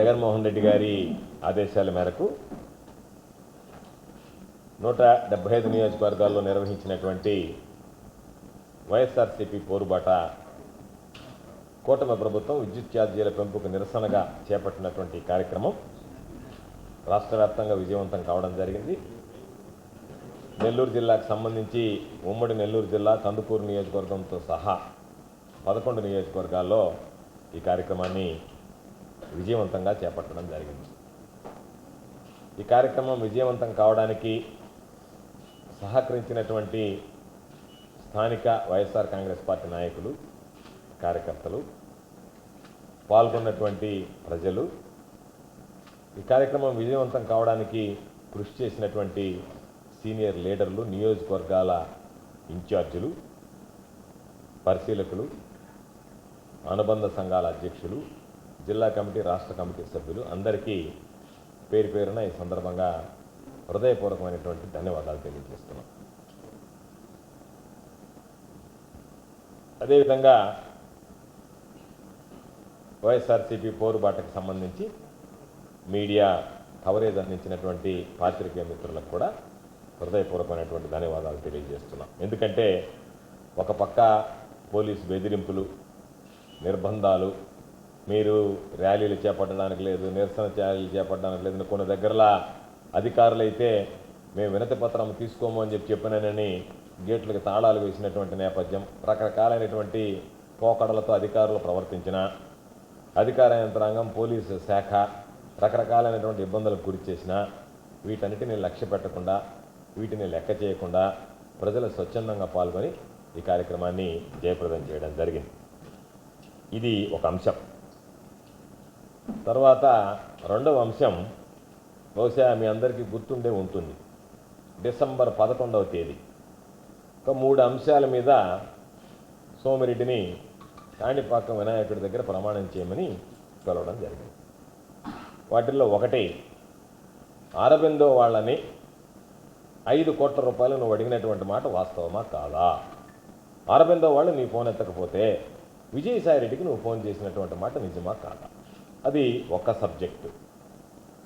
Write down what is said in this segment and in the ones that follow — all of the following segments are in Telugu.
జగన్మోహన్ రెడ్డి గారి ఆదేశాల మేరకు నూట డెబ్బై ఐదు నియోజకవర్గాల్లో నిర్వహించినటువంటి వైఎస్ఆర్సీపీ పోరుబాట కూటమి ప్రభుత్వం విద్యుత్ ఛార్జీల పెంపుకు నిరసనగా చేపట్టినటువంటి కార్యక్రమం రాష్ట్ర వ్యాప్తంగా విజయవంతం కావడం జరిగింది. నెల్లూరు జిల్లాకు సంబంధించి ఉమ్మడి నెల్లూరు జిల్లా కందుకూరు నియోజకవర్గంతో సహా పదకొండు నియోజకవర్గాల్లో ఈ కార్యక్రమాన్ని విజయవంతంగా చేపట్టడం జరిగింది. ఈ కార్యక్రమం విజయవంతం కావడానికి సహకరించినటువంటి స్థానిక వైఎస్ఆర్ కాంగ్రెస్ పార్టీ నాయకులు కార్యకర్తలు పాల్గొన్నటువంటి ప్రజలు ఈ కార్యక్రమం విజయవంతం కావడానికి కృషి చేసినటువంటి సీనియర్ లీడర్లు నియోజకవర్గాల ఇన్ఛార్జీలు పరిశీలకులు అనుబంధ సంఘాల అధ్యక్షులు జిల్లా కమిటీ రాష్ట్ర కమిటీ సభ్యులు అందరికీ పేరు పేరున ఈ సందర్భంగా హృదయపూర్వకమైనటువంటి ధన్యవాదాలు తెలియజేస్తున్నాం. అదేవిధంగా వైఎస్ఆర్సీపీ పోరుబాటకు సంబంధించి మీడియా కవరేజ్ అందించినటువంటి పాత్రికేయ మిత్రులకు కూడా హృదయపూర్వకమైనటువంటి ధన్యవాదాలు తెలియజేస్తున్నాం. ఎందుకంటే ఒక పక్క పోలీసు బెదిరింపులు నిర్బంధాలు మీరు ర్యాలీలు చేపట్టడానికి లేదు నిరసన ర్యాలీలు చేపట్టడానికి లేదు కొన్ని దగ్గరలా అధికారులు అయితే మేము వినతి పత్రం తీసుకోము అని చెప్పి చెప్పినానని గేట్లకు తాళాలు వేసినటువంటి నేపథ్యం రకరకాలైనటువంటి పోకడలతో అధికారులు ప్రవర్తించిన అధికార యంత్రాంగం పోలీసు శాఖ రకరకాలైనటువంటి ఇబ్బందులకు గురి చేసిన వీటన్నిటిని లక్ష్య పెట్టకుండా వీటిని లెక్క చేయకుండా ప్రజలు స్వచ్ఛందంగా పాల్గొని ఈ కార్యక్రమాన్ని జయప్రదం చేయడం జరిగింది. ఇది ఒక అంశం. తర్వాత రెండవ అంశం బహుశా మీ అందరికీ గుర్తుండే ఉంటుంది. డిసెంబర్ పదకొండవ తేదీ. ఒక మూడు అంశాల మీద సోమిరెడ్డిని కాణిపాకం వినాయకుడి దగ్గర ప్రమాణం చేయమని పిలవడం జరిగింది. వాటిల్లో ఒకటి అరబిందో వాళ్ళని ఐదు కోట్ల రూపాయలు నువ్వు అడిగినటువంటి మాట వాస్తవమా కాదా? అరబిందో వాళ్ళు నీ ఫోన్ ఎత్తకపోతే విజయసాయి రెడ్డికి నువ్వు ఫోన్ చేసినటువంటి మాట నిజమా కాదా? అది ఒక సబ్జెక్టు.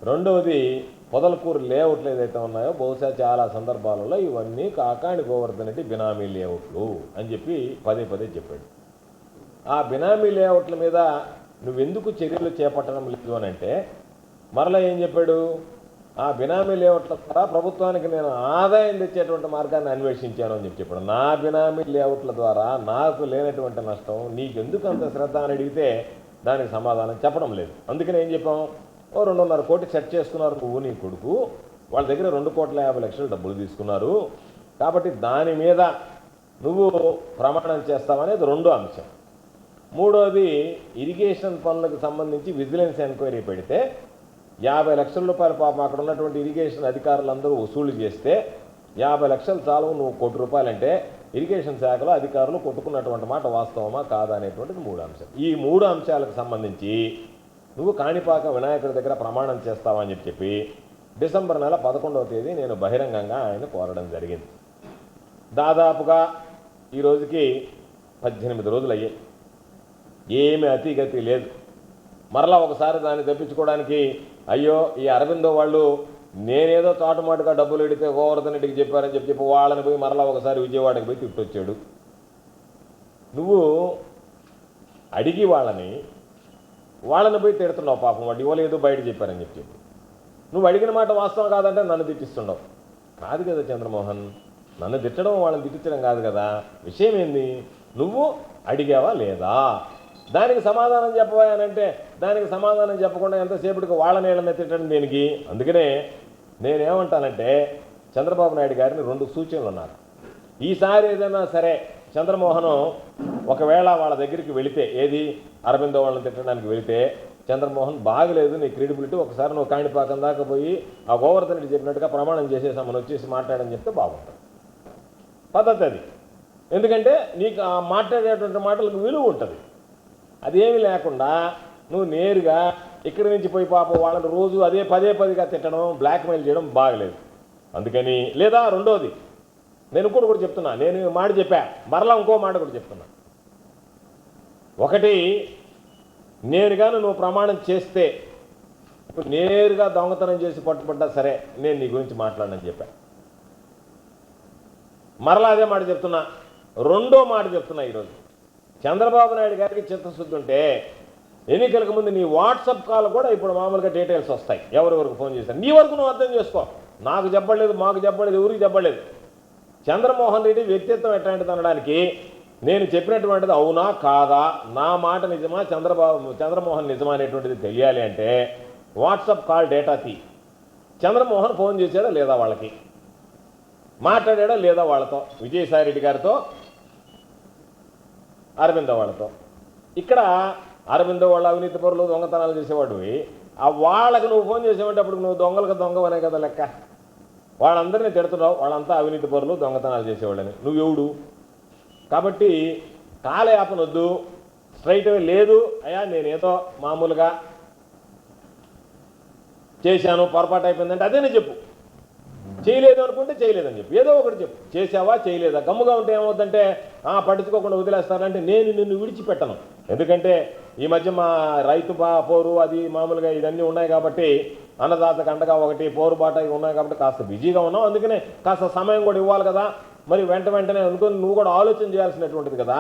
రెండవది పొదలకూరు లేఅవుట్లు ఏదైతే ఉన్నాయో బహుశా చాలా సందర్భాలలో ఇవన్నీ కాకాణి గోవర్ధన్ రెడ్డి బినామీ లేఅవుట్లు అని చెప్పి పదే పదే చెప్పాడు. ఆ బినామీ లేఅవుట్ల మీద నువ్వెందుకు చర్యలు చేపట్టడం లేదు అని అంటే మరలా ఏం చెప్పాడు? ఆ బినామీ లేఅవుట్ల ద్వారా ప్రభుత్వానికి నేను ఆదాయం తెచ్చేటువంటి మార్గాన్ని అన్వేషించాను అని చెప్పి చెప్పాడు. నా బినామీ లేఅవుట్ల ద్వారా నాకు లేనటువంటి నష్టం నీకెందుకు అంత శ్రద్ధ అని అడిగితే దానికి సమాధానం చెప్పడం లేదు. అందుకని ఏం చెప్పాం? ఓ రెండున్నర కోటి సెట్ చేసుకున్నారు. నువ్వు నీ కొడుకు వాళ్ళ దగ్గర రెండు కోట్ల యాభై లక్షలు డబ్బులు తీసుకున్నారు. కాబట్టి దాని మీద నువ్వు ప్రమాణం చేస్తావనేది రెండో అంశం. మూడోది ఇరిగేషన్ పనులకు సంబంధించి విజిలెన్స్ ఎంక్వైరీ పెడితే యాభై లక్షల రూపాయలు పాపం అక్కడ ఉన్నటువంటి ఇరిగేషన్ అధికారులందరూ వసూలు చేస్తే యాభై లక్షలు చాలు నువ్వు కోటి రూపాయలంటే ఇరిగేషన్ శాఖలో అధికారులు కొట్టుకున్నటువంటి మాట వాస్తవమా కాదా అనేటువంటిది మూడు అంశం ఈ మూడు అంశాలకు సంబంధించి నువ్వు కాణిపాక వినాయకుడి దగ్గర ప్రమాణం చేస్తావని చెప్పి చెప్పి డిసెంబర్ నెల పదకొండవ తేదీ నేను బహిరంగంగా ఆయన కోరడం జరిగింది. దాదాపుగా ఈ రోజుకి పద్దెనిమిది రోజులు అయ్యాయి ఏమి అతిగతి లేదు. మరలా ఒకసారి దాన్ని తెప్పించుకోవడానికి అయ్యో ఈ అరవిందో వాళ్ళు నేనేదో చాటుమాటుగా డబ్బులు ఎడితే గోవర్ధన్ రెడ్డికి చెప్పారని చెప్పి చెప్పి వాళ్ళని పోయి మరలా ఒకసారి విజయవాడకి పోయి తిట్టొచ్చాడు. నువ్వు అడిగి వాళ్ళని వాళ్ళని పోయి తిడుతున్నావు పాపం. వాడు ఇవ్వలేదు బయట చెప్పారని చెప్పి చెప్పి నువ్వు అడిగిన మాట వాస్తవం కాదంటే నన్ను తిట్టిస్తున్నావు. కాదు కదా చంద్రమోహన్ నన్ను తిట్టడం వాళ్ళని తిట్టించడం కాదు కదా. విషయం ఏంది? నువ్వు అడిగావా లేదా? దానికి సమాధానం చెప్పవా అని అంటే దానికి సమాధానం చెప్పకుండా ఎంతసేపటికి వాళ్ళ నీళ్ళని తిట్టడం దీనికి? అందుకనే నేనేమంటానంటే చంద్రబాబు నాయుడు గారిని రెండు సూచనలు ఉన్నారు ఈసారి ఏదైనా సరే చంద్రమోహనం ఒకవేళ వాళ్ళ దగ్గరికి వెళితే ఏది? అరవిందో వాళ్ళని తిట్టడానికి వెళితే చంద్రమోహన్ బాగలేదు నీ క్రెడిబిలిటీ ఒకసారి నువ్వు కాణిపాకం దాకా పోయి ఆ గోవర్ధన్ రెడ్డి చెప్పినట్టుగా ప్రమాణం చేసేసామని వచ్చేసి మాట్లాడని చెప్తే బాగుంటుంది. పద్ధతి అది. ఎందుకంటే నీకు ఆ మాట్లాడేటువంటి మాటలకు విలువ ఉంటుంది. అదేమీ లేకుండా నువ్వు నేరుగా ఇక్కడి నుంచి పోయి పాపం వాళ్ళని రోజు అదే పదే పదిగా తిట్టడం బ్లాక్మెయిల్ చేయడం బాగలేదు. అందుకని లేదా రెండోది నేను ఇంకోటి కూడా చెప్తున్నా నేను మాట చెప్పా మరలా ఇంకో మాట కూడా చెప్తున్నా. ఒకటి నేను కానీ నువ్వు ప్రమాణం చేస్తే ఇప్పుడు నేరుగా దొంగతనం చేసి పట్టుబడ్డా సరే నేను నీ గురించి మాట్లాడనని చెప్పా. మరలా అదే మాట చెప్తున్నా రెండో మాట చెప్తున్నా ఈరోజు. చంద్రబాబు నాయుడు గారికి చిత్తశుద్ధి ఉంటే ఎన్నికలకు ముందు నీ వాట్సాప్ కాల్ కూడా ఇప్పుడు మామూలుగా డీటెయిల్స్ వస్తాయి. ఎవరెవరికి ఫోన్ చేశారు? నీ వరకు నువ్వు అర్థం చేసుకో. నాకు చెప్పలేదు మాకు చెప్పలేదు ఎవరికి చెప్పలేదు. చంద్రమోహన్ రెడ్డి వ్యక్తిత్వం ఎట్లాంటిది అనడానికి నేను చెప్పినటువంటిది అవునా కాదా? నా మాట నిజమా? చంద్రబాబు చంద్రమోహన్ నిజమా అనేటువంటిది తెలియాలి అంటే వాట్సాప్ కాల్ డేటా తీ. చంద్రమోహన్ ఫోన్ చేశాడా లేదా వాళ్ళకి? మాట్లాడాడా లేదా వాళ్ళతో? విజయసాయి రెడ్డి గారితో? అరవిందో వాళ్ళతో? ఇక్కడ అరవిందో వాళ్ళ అవినీతి పరులు దొంగతనాలు చేసేవాడివి. ఆ వాళ్ళకి నువ్వు ఫోన్ చేసేవంటే అప్పుడు నువ్వు దొంగలకు దొంగవనే కదా లెక్క. వాళ్ళందరినీ తిడుతున్నావు వాళ్ళంతా అవినీతి పరులు దొంగతనాలు చేసేవాళ్ళని. నువ్వు ఎవడు? కాబట్టి కాలయాపనొద్దు. స్ట్రైట్ లేదు. అయ్యా నేనేదో మామూలుగా చేశాను పొరపాటు అయిపోయిందంటే అదేనే చెప్పు. చేయలేదు అనుకుంటే చేయలేదని చెప్పు. ఏదో ఒకటి చెప్పు. చేసావా చేయలేదా? గమ్ముగా ఉంటే ఏమవుద్దంటే పట్టించుకోకుండా వదిలేస్తారంటే నేను నిన్ను విడిచిపెట్టను. ఎందుకంటే ఈ మధ్య మా రైతు బా పోరు అది మామూలుగా ఇవన్నీ ఉన్నాయి కాబట్టి అన్నదాతకు అండగా ఒకటి పోరు బాట ఉన్నాయి కాబట్టి కాస్త బిజీగా ఉన్నావు అందుకనే కాస్త సమయం కూడా ఇవ్వాలి కదా. మరి వెంట వెంటనే అనుకుని నువ్వు కూడా ఆలోచన చేయాల్సినటువంటిది కదా.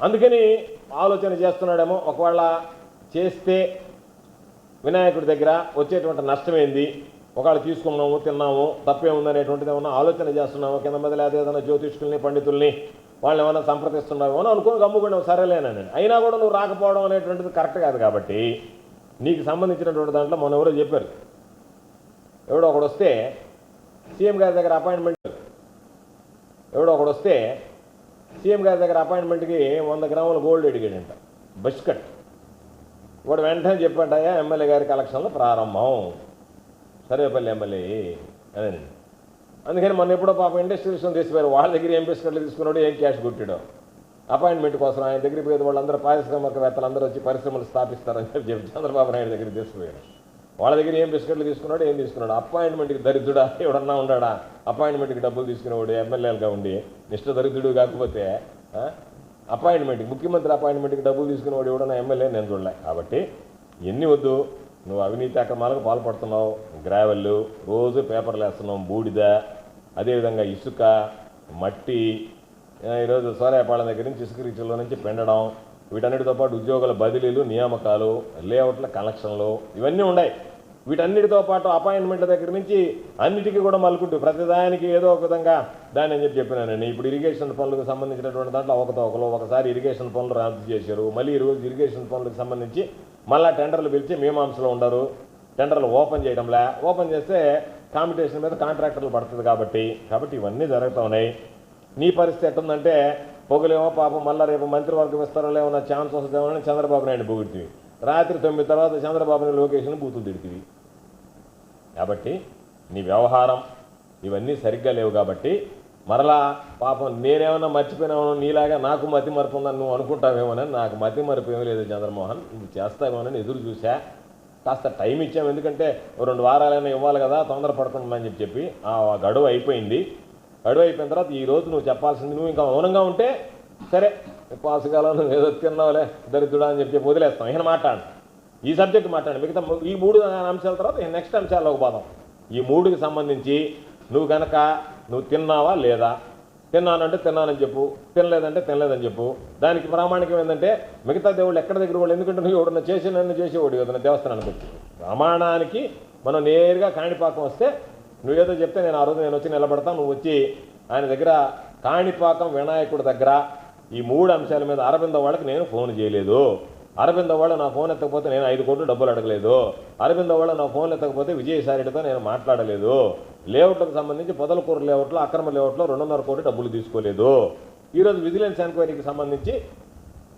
అందుకని ఆలోచన చేస్తున్నాడేమో ఒకవేళ చేస్తే వినాయకుడి దగ్గర వచ్చేటువంటి నష్టం ఏంది? ఒకవేళ తీసుకున్నాము తిన్నాము తప్పే ఉందనేటువంటిది ఏమన్నా ఆలోచన చేస్తున్నాము కింద మీద లేదా ఏదైనా జ్యోతిష్కుల్ని పండితుల్ని? వాళ్ళు ఏమైనా సంప్రదిస్తున్నామో అని అనుకుని గమ్ముకుండా సరేలేనని అయినా కూడా నువ్వు రాకపోవడం అనేటువంటిది కరెక్ట్ కాదు కాబట్టి నీకు సంబంధించినటువంటి దాంట్లో మొన్న ఎవరో చెప్పారు. ఎవడో ఒకడు వస్తే సీఎం గారి దగ్గర అపాయింట్మెంట్ ఎవడో ఒకడు వస్తే సీఎం గారి దగ్గర అపాయింట్మెంట్కి వంద గ్రాముల గోల్డ్ అడిగాడంట. బస్ కట్ వాడు వెంటనే చెప్పాడయ్యా ఎమ్మెల్యే గారి కలెక్షన్లో ప్రారంభం. సర్వేపల్లి ఎమ్మెల్యే. అదేనండి అందుకని మొన్న ఎప్పుడో పాపం ఇండస్ట్రియల్స్ తీసిపోయారు వాళ్ళ దగ్గర ఏం బిస్కెట్లు తీసుకున్నాడు ఏం క్యాష్ కొట్టాడు. అపాయింట్మెంట్ కోసం ఆయన దగ్గరికి పోయేది వాళ్ళందరూ పారిశ్రామికవేత్తలు అందరూ వచ్చి పరిశ్రమలు స్థాపిస్తారని చెప్పి చెప్పి చంద్రబాబు నాయుడు దగ్గర తీసుకుపోయారు వాళ్ళ దగ్గర ఏం బిస్కెట్లు తీసుకున్నాడు ఏం తీసుకున్నాడు. అపాయింట్మెంట్కి దరిద్రుడా? ఎవడన్నా ఉన్నాడా అపాయింట్మెంట్కి డబ్బులు తీసుకునేవాడు ఎమ్మెల్యేలుగా ఉండి నిష్ట దరిద్రుడు కాకపోతే అపాయింట్మెంట్కి ముఖ్యమంత్రి అపాయింట్మెంట్కి డబ్బులు తీసుకునేవాడు ఎవడన్నా ఎమ్మెల్యే నేను చూడలే. కాబట్టి ఎన్ని వద్దు నువ్వు అవినీతి అక్రమాలకు పాల్పడుతున్నావు గ్రావెల్లు రోజు పేపర్లు వేస్తున్నావు బూడిద అదేవిధంగా ఇసుక మట్టి ఈరోజు సోరాయపాళెం దగ్గర నుంచి ఇసుక రీచ్లో నుంచి పెండడం వీటన్నిటితో పాటు ఉద్యోగుల బదిలీలు నియామకాలు లేఅవుట్ల కలెక్షన్లు ఇవన్నీ ఉన్నాయి. వీటన్నిటితో పాటు అపాయింట్మెంట్ల దగ్గర నుంచి అన్నిటికీ కూడా మలుకుంటూ ప్రతిదానికి ఏదో ఒక విధంగా దాని అని చెప్పి చెప్పినానండి. ఇప్పుడు ఇరిగేషన్ పనులకు సంబంధించినటువంటి దాంట్లో ఒకతో ఒకరు ఒకసారి ఇరిగేషన్ పనులు రద్దు చేశారు. మళ్ళీ ఈరోజు ఇరిగేషన్ పనులకు సంబంధించి మళ్ళీ టెండర్లు పిలిచి మీమాంసలో ఉండరు. టెండర్లు ఓపెన్ చేయడంలా ఓపెన్ చేస్తే కాంపిటీషన్ మీద కాంట్రాక్టర్లు పడుతుంది కాబట్టి కాబట్టి ఇవన్నీ జరుగుతూ ఉన్నాయి. నీ పరిస్థితి ఎట్టుందంటే పొగలేమో పాపం మళ్ళీ రేపు మంత్రివర్గం విస్తరణలో ఏమన్నా ఛాన్స్ వస్తుందేమో అని చంద్రబాబు నాయుడు పొగిడితివి రాత్రి తొమ్మిది తర్వాత చంద్రబాబుని లోకేషన్ బూతులు తిడితివి. కాబట్టి నీ వ్యవహారం ఇవన్నీ సరిగ్గా లేవు కాబట్టి మరలా పాపం నేనేమన్నా మర్చిపోయినామో నీలాగా నాకు మతి మరపు ఉందని నువ్వు అనుకుంటావేమోనని నాకు మతి మరపు ఏమీ లేదు చంద్రమోహన్. నువ్వు చేస్తావేమోనని ఎదురు చూశా. కాస్త టైం ఇచ్చాము ఎందుకంటే ఓ రెండు వారాలైనా ఇవ్వాలి కదా తొందరపడుతుందని చెప్పి చెప్పి ఆ గడువు అయిపోయింది. గడువు అయిపోయిన తర్వాత ఈ రోజు నువ్వు చెప్పాల్సింది నువ్వు ఇంకా మౌనంగా ఉంటే సరే పాసుకాలం నువ్వు ఏదో తిన్నావులే దరిద్రుడా అని చెప్పి వదిలేస్తాం. ఈయన మాట్లాడు. ఈ సబ్జెక్ట్ మాట్లాడు. మిగతా ఈ మూడు అంశాల తర్వాత నెక్స్ట్ అంశాల్లోకి పోదాం. ఈ మూడుకి సంబంధించి నువ్వు కనుక నువ్వు తిన్నావా లేదా తిన్నానంటే తిన్నానని చెప్పు తినలేదంటే తినలేదని చెప్పు. దానికి ప్రామాణికం ఏంటంటే మిగతా దేవుళ్ళు ఎక్కడ దగ్గర వాళ్ళు ఎందుకంటే నువ్వు ఎవడన్నా చేసి నన్ను చేసేవాడు ఏదైనా దేవస్థానానికి వచ్చి ప్రమాణానికి మనం నేరుగా కాణిపాకం వస్తే నువ్వేదో చెప్తే నేను ఆ రోజు నేను వచ్చి నిలబడతాను నువ్వు వచ్చి ఆయన దగ్గర కాణిపాకం వినాయకుడి దగ్గర ఈ మూడు అంశాల మీద అరవింద వాళ్ళకి నేను ఫోన్ చేయలేదు. అరవింద వాళ్ళు నా ఫోన్ ఎత్తకపోతే నేను ఐదు కోట్లు డబ్బులు అడగలేదు. అరవింద వాళ్ళు నా ఫోన్ ఎత్తకపోతే విజయసాయిరెడ్డితో నేను మాట్లాడలేదు. లేఅవుట్లకు సంబంధించి పొదలకూర లేఅవుట్లో అక్రమ లేఅవుట్లో రెండున్నర కోట్లు డబ్బులు తీసుకోలేదు. ఈరోజు విజిలెన్స్ ఎంక్వైరీకి సంబంధించి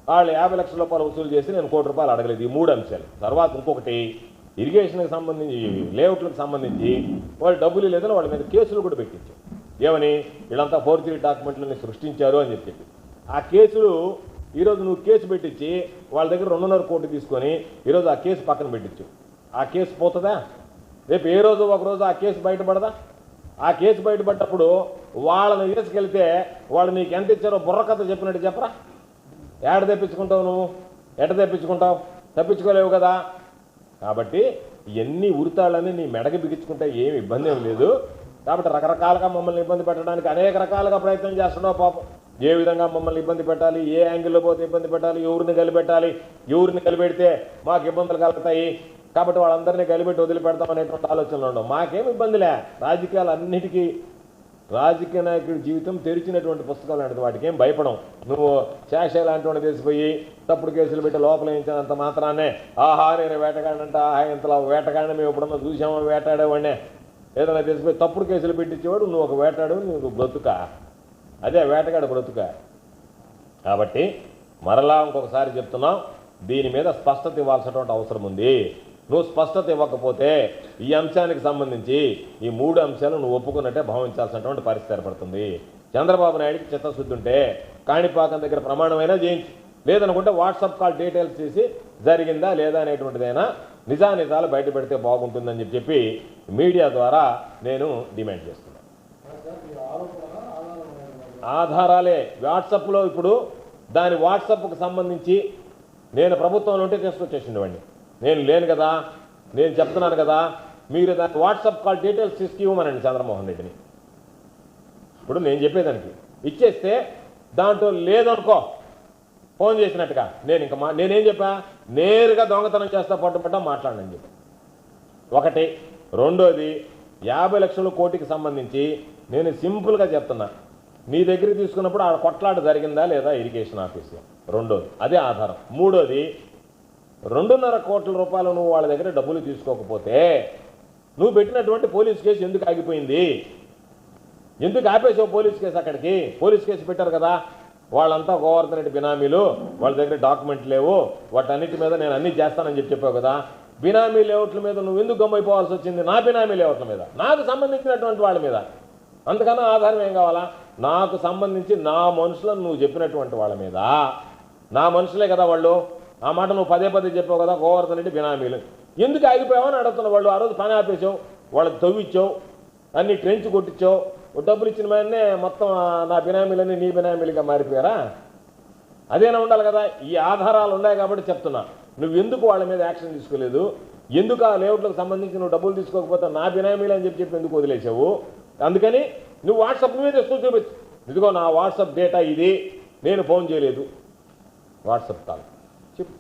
వాళ్ళు యాభై లక్షల రూపాయలు వసూలు చేసి నేను కోటి రూపాయలు అడగలేదు ఈ మూడు అంశాలు. తర్వాత ఇంకొకటి ఇరిగేషన్కి సంబంధించి లేఅవుట్లకు సంబంధించి వాళ్ళు డబ్బులు లేదని వాళ్ళ మీద కేసులు కూడా పెట్టించారు. ఏమని? వీళ్ళంతా ఫోర్జరీ డాక్యుమెంట్లని సృష్టించారు అని చెప్పి. ఆ కేసులు ఈరోజు నువ్వు కేసు పెట్టించి వాళ్ళ దగ్గర రెండున్నర కోటి తీసుకొని ఈరోజు ఆ కేసు పక్కన పెట్టించు. ఆ కేసు పోతుందా? రేపు ఏ రోజు ఒక రోజు ఆ కేసు బయటపడదా? ఆ కేసు బయటపడ్డప్పుడు వాళ్ళని తీసుకెళ్తే వాళ్ళు నీకు ఎంత ఇచ్చారో బుర్రకథ చెప్పినట్టు చెప్పరా? ఏడ తెప్పించుకుంటావు నువ్వు? ఎట తెప్పించుకుంటావు? తప్పించుకోలేవు కదా? కాబట్టి ఎన్ని ఉరితాళ్ళని నీ మెడకి బిగించుకుంటే ఏమి ఇబ్బంది ఏం లేదు. కాబట్టి రకరకాలుగా మమ్మల్ని ఇబ్బంది పెట్టడానికి అనేక రకాలుగా ప్రయత్నం చేస్తున్నావు పాపం. ఏ విధంగా మమ్మల్ని ఇబ్బంది పెట్టాలి? ఏ యాంగిల్లో పోతే ఇబ్బంది పెట్టాలి? ఎవరిని కలిపెట్టాలి? ఎవరిని కలిపెడితే మాకు ఇబ్బందులు కలుగుతాయి? కాబట్టి వాళ్ళందరినీ కలిపెట్టి వదిలిపెడతాం అనేటువంటి ఆలోచనలు ఉండవు మాకేం ఇబ్బందిలే. రాజకీయాలు అన్నిటికీ రాజకీయ నాయకుడి జీవితం తెరిచినటువంటి పుస్తకాలు లాంటిది. వాటికి ఏం భయపడం. నువ్వు శాష లాంటి వాడిని తీసిపోయి తప్పుడు కేసులు పెట్టి లోపల వేయించినంత మాత్రాన్నే ఆహా నేను వేటగాడినంట ఆహా ఇంతలా వేటగాడిని మేము ఎప్పుడన్నా చూసామో? వేటాడేవాడినే. ఏదైనా తీసిపోయి తప్పుడు కేసులు పెట్టించేవాడు నువ్వు ఒక వేటాడు నువ్వు బ్రతుక? అదే వేటగాడు బ్రతుక. కాబట్టి మరలా ఇంకొకసారి చెప్తున్నాం దీని మీద స్పష్టత ఇవ్వాల్సినటువంటి అవసరం ఉంది. నువ్వు స్పష్టత ఇవ్వకపోతే ఈ అంశానికి సంబంధించి ఈ మూడు అంశాలు నువ్వు ఒప్పుకున్నట్టే భావించాల్సినటువంటి పరిస్థితి ఏర్పడుతుంది. చంద్రబాబు నాయుడికి చిత్తశుద్ధి ఉంటే కాణిపాకం దగ్గర ప్రమాణమైనా చేయించు. లేదనుకుంటే వాట్సాప్ కాల్ డీటెయిల్స్ చేసి జరిగిందా లేదా అనేటువంటిదైనా నిజానిజాలు బయట పెడితే బాగుంటుందని చెప్పి చెప్పి మీడియా ద్వారా నేను డిమాండ్ చేస్తున్నాను. ఆధారాలే. వాట్సాప్లో ఇప్పుడు దాని వాట్సాప్కు సంబంధించి నేను ప్రభుత్వం నుండి తీసుకొచ్చేసిండేవాడిని. నేను లేను కదా నేను చెప్తున్నాను కదా మీరు దాని వాట్సాప్ కాల్ డీటెయిల్స్ తీసుకు ఇవ్వమనండి చంద్రమోహన్ రెడ్డిని. ఇప్పుడు నేను చెప్పేదానికి. ఇచ్చేస్తే దాంట్లో లేదనుకో ఫోన్ చేసినట్టుగా నేను ఇంకా మా నేనేం చెప్పా? నేరుగా దొంగతనం చేస్తా పట్టుబట్టా మాట్లాడనని చెప్పి. ఒకటి. రెండోది యాభై లక్షల కోటికి సంబంధించి నేను సింపుల్గా చెప్తున్నా. మీ దగ్గర తీసుకున్నప్పుడు ఆ కొట్లాట జరిగిందా లేదా ఇరిగేషన్ ఆఫీస్లో రెండోది అదే ఆధారం. మూడోది రెండున్నర కోట్ల రూపాయలు నువ్వు వాళ్ళ దగ్గర డబ్బులు తీసుకోకపోతే నువ్వు పెట్టినటువంటి పోలీస్ కేసు ఎందుకు ఆగిపోయింది? ఎందుకు ఆపేసావు పోలీస్ కేసు అక్కడికి? పోలీస్ కేసు పెట్టారు కదా. వాళ్ళంతా గోవర్ధన్ రెడ్డి బినామీలు. వాళ్ళ దగ్గర డాక్యుమెంట్ లేవు. వాటన్నిటి మీద నేను అన్ని చేస్తానని చెప్పి చెప్పావు కదా. బినామీ లేఅవుట్ల మీద నువ్వు ఎందుకు గమ్మైపోవాల్సి వచ్చింది? నా బినామీ లేఅవుట్ల మీద. నాకు సంబంధించినటువంటి వాళ్ళ మీద. అంతకన్నా ఆధారం ఏం కావాలా? నాకు సంబంధించి నా మనుషులను నువ్వు చెప్పినటువంటి వాళ్ళ మీద. నా మనుషులే కదా వాళ్ళు. ఆ మాట నువ్వు పదే పదే చెప్పావు కదా గోవర్ధన్ రెడ్డి బినామీలు. ఎందుకు ఆగిపోయావని అని అడుగుతున్న వాళ్ళు? ఆ రోజు పని ఆపేసావు వాళ్ళకి తవ్విచ్చావు అన్ని ట్రెంచ్ కొట్టించావు. ఓ డబ్బులు ఇచ్చిన వెంటనే మొత్తం నా బినామీలన్నీ నీ బినామీలుగా మారిపోయారా? అదేనా ఉండాలి కదా? ఈ ఆధారాలు ఉన్నాయి కాబట్టి చెప్తున్నా. నువ్వు ఎందుకు వాళ్ళ మీద యాక్షన్ తీసుకోలేదు? ఎందుకు ఆ లేఅవుట్లకు సంబంధించి నువ్వు డబ్బులు తీసుకోకపోతే నా బినామీలు అని చెప్పి చెప్పి ఎందుకు వదిలేసావు అందుకని నువ్వు వాట్సాప్ మీద తెస్తూ చూపించు. ఇదిగో నా వాట్సాప్ డేటా ఇది నేను ఫోన్ చేయలేదు. WhatsApp call. చెప్పు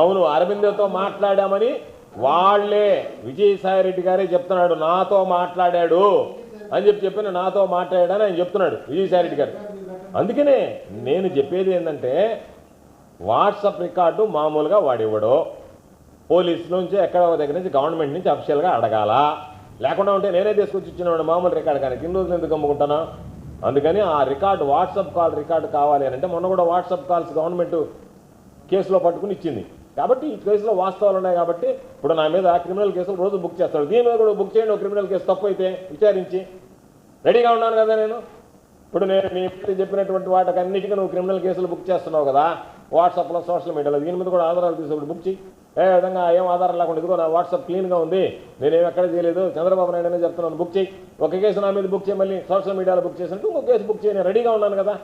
అవును అరవిందతో మాట్లాడామని వాళ్ళే విజయసాయి రెడ్డి గారే చెప్తున్నాడు. నాతో మాట్లాడాడు అని చెప్పి చెప్పిన నాతో మాట్లాడాడని ఆయన చెప్తున్నాడు విజయసాయి రెడ్డి గారు. అందుకనే నేను చెప్పేది ఏంటంటే వాట్సాప్ రికార్డు మామూలుగా వాడివ్వడు పోలీసు నుంచి ఎక్కడ దగ్గర నుంచి గవర్నమెంట్ నుంచి అఫీషియల్గా అడగాల. లేకుండా ఉంటే నేనే తీసుకొచ్చి ఇచ్చినవాడు మామూలు రికార్డు కానీ ఇన్ని రోజులు ఎందుకు అమ్ముకుంటానా? అందుకని ఆ రికార్డు వాట్సాప్ కాల్ రికార్డు కావాలి అని అంటే మొన్న కూడా వాట్సాప్ కాల్స్ గవర్నమెంట్ కేసులో పట్టుకుని ఇచ్చింది. కాబట్టి ఈ కేసులో వాస్తవాలు ఉన్నాయి కాబట్టి ఇప్పుడు నా మీద క్రిమినల్ కేసులు రోజు బుక్ చేస్తాడు. దీని మీద కూడా బుక్ చేయండి క్రిమినల్ కేసు తప్పు అయితే విచారించి. రెడీగా ఉన్నాను కదా నేను? ఇప్పుడు నేను మీ చెప్పినటువంటి వాటికి అన్నిటికీ నువ్వు క్రిమినల్ కేసులు బుక్ చేస్తున్నావు కదా వాట్సాప్లో సోషల్ మీడియాలో దీని మీద కూడా ఆధారాలు తీసుకుని బుక్ చేయి ఏ విధంగా ఏం ఆధారం లేకుండా ఇదిగో నా వాట్సాప్ క్లీన్గా ఉంది నేనేం ఎక్కడ చేయలేదు చంద్రబాబు నాయుడు అనే చెప్తున్నాను బుక్ చేయి ఒక కేసు నా మీద బుక్ చేయి మళ్ళీ సోషల్ మీడియాలో బుక్ చేసినట్టు ఇంకో కేసు బుక్ చేయి నేను రెడీగా ఉన్నాను కదా.